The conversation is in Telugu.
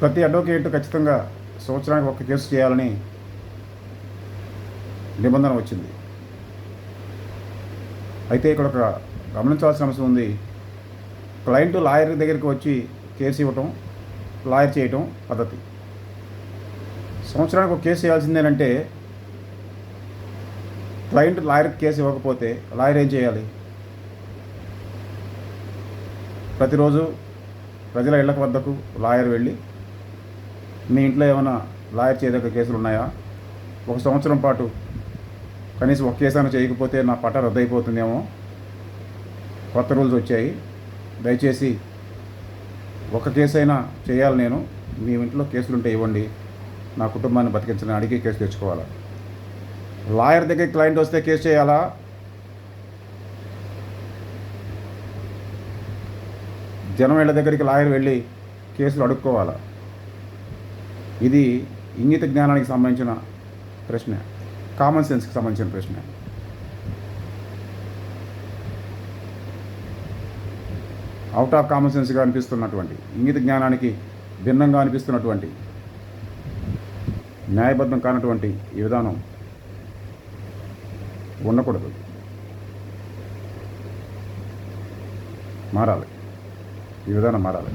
ప్రతి అడ్వకేట్ ఖచ్చితంగా సంవత్సరానికి ఒక కేసు చేయాలని నిబంధన వచ్చింది. అయితే ఇక్కడ ఒక గమనించాల్సిన అంశం ఉంది. క్లయింట్ లాయర్ దగ్గరికి వచ్చి కేసు ఇవ్వటం లాయర్ చేయటం పద్ధతి. సంవత్సరానికి ఒక కేసు చేయాల్సిందేనంటే క్లయింట్ లాయర్కి కేసు ఇవ్వకపోతే లాయర్ ఏం చేయాలి? ప్రతిరోజు ప్రజల ఇళ్ళకు వద్దకు లాయర్ వెళ్ళి మీ ఇంట్లో ఏమైనా లాయర్ చేయదగ్గ కేసులు ఉన్నాయా? ఒక సంవత్సరం పాటు కనీసం ఒక కేసైనా చేయకపోతే నా పట్ట రద్దయిపోతుందేమో? కొత్త రూల్స్ వచ్చాయి. దయచేసి ఒక కేసు అయినా చేయాలి నేను. మీ ఇంట్లో కేసులుంటే ఇవ్వండి. నా కుటుంబాన్ని బతికించని అడిగి కేసు తెచ్చుకోవాలా? లాయర్ దగ్గర క్లయింట్ వస్తే కేసు చేయాలా? జనం ఇళ్ళ దగ్గరికి లాయర్ వెళ్ళి కేసులు అడుక్కోవాలా? ఇది ఇంగిత జ్ఞానానికి సంబంధించిన ప్రశ్న. కామన్ సెన్స్కి సంబంధించిన ప్రశ్న. అవుట్ ఆఫ్ కామన్ సెన్స్గా అనిపిస్తున్నటువంటి ఇంగిత జ్ఞానానికి భిన్నంగా అనిపిస్తున్నటువంటి న్యాయబద్ధం కానటువంటి ఈ విధానం ఉండకూడదు. మారాలి. ఈ విధానం మారాలి.